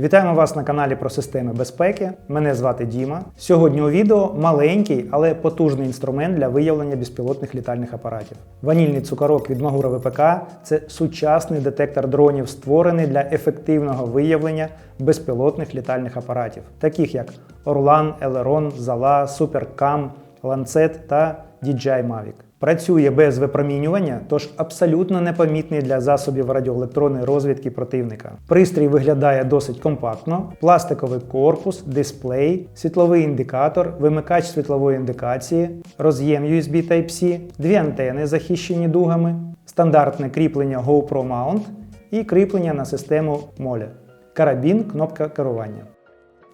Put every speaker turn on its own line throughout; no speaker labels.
Вітаємо вас на каналі про системи безпеки. Мене звати Діма. Сьогодні у відео маленький, але потужний інструмент для виявлення безпілотних літальних апаратів. Ванільний цукорок від Магура ВПК це сучасний детектор дронів, створений для ефективного виявлення безпілотних літальних апаратів, таких як Орлан, Елерон, Зала, Суперкам, Ланцет та DJI Mavic. Працює без випромінювання, тож абсолютно непомітний для засобів радіоелектронної розвідки противника. Пристрій виглядає досить компактно: пластиковий корпус, дисплей, світловий індикатор, вимикач світлової індикації, роз'єм USB Type-C, дві антени, захищені дугами, стандартне кріплення GoPro Mount і кріплення на систему MOLE. Карабін, кнопка керування.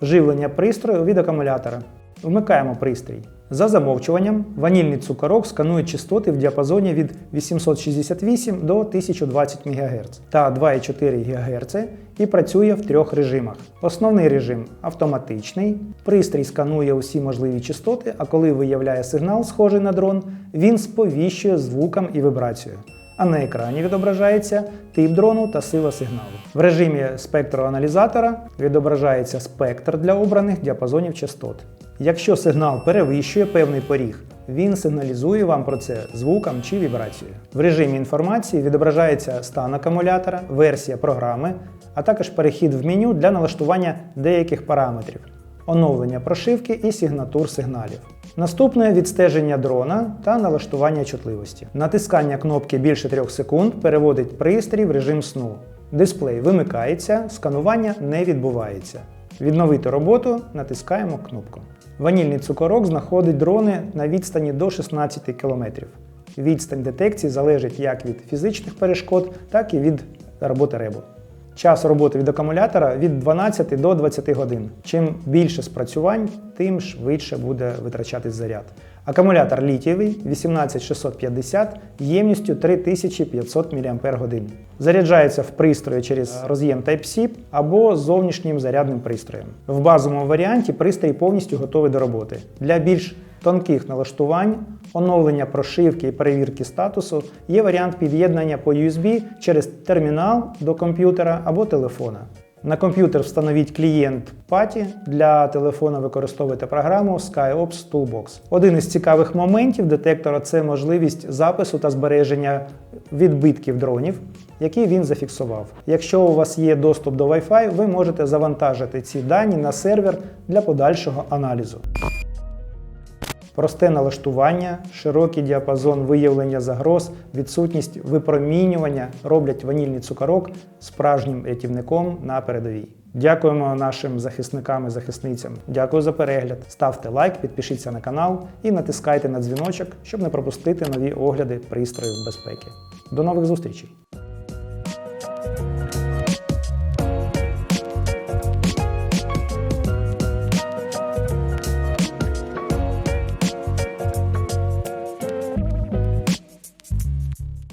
Живлення пристрою від акумулятора. Вмикаємо пристрій. За замовчуванням, ванільний цукорок сканує частоти в діапазоні від 868 до 1020 МГц та 2,4 ГГц і працює в трьох режимах. Основний режим автоматичний. Пристрій сканує усі можливі частоти, а коли виявляє сигнал, схожий на дрон, він сповіщує звуком і вібрацією. А на екрані відображається тип дрону та сила сигналу. В режимі спектроаналізатора відображається спектр для обраних діапазонів частот. Якщо сигнал перевищує певний поріг, він сигналізує вам про це звуком чи вібрацією. В режимі інформації відображається стан акумулятора, версія програми, а також перехід в меню для налаштування деяких параметрів, оновлення прошивки і сигнатур сигналів. Наступне відстеження дрона та налаштування чутливості. Натискання кнопки більше 3 секунд переводить пристрій в режим сну. Дисплей вимикається, сканування не відбувається. Відновити роботу натискаємо кнопку. Ванільний цукорок знаходить дрони на відстані до 16 км. Відстань детекції залежить як від фізичних перешкод, так і від роботи ребу. Час роботи від акумулятора від 12 до 20 годин. Чим більше спрацювань, тим швидше буде витрачатись заряд. Акумулятор літієвий 18650 ємністю 3500 мАч. Заряджається в пристрої через роз'єм Type-C або зовнішнім зарядним пристроєм. В базовому варіанті пристрій повністю готовий до роботи. Для більш тонких налаштувань, оновлення прошивки і перевірки статусу є варіант під'єднання по USB через термінал до комп'ютера або телефона. На комп'ютер встановіть клієнт PATI, для телефона використовуйте програму SkyOps Toolbox. Один із цікавих моментів детектора це можливість запису та збереження відбитків дронів, які він зафіксував. Якщо у вас є доступ до Wi-Fi, ви можете завантажити ці дані на сервер для подальшого аналізу. Просте налаштування, широкий діапазон виявлення загроз, відсутність випромінювання роблять ванільний цукорок справжнім рятівником на передовій. Дякуємо нашим захисникам і захисницям. Дякую за перегляд. Ставте лайк, підпишіться на канал і натискайте на дзвіночок, щоб не пропустити нові огляди пристроїв безпеки. До нових зустрічей!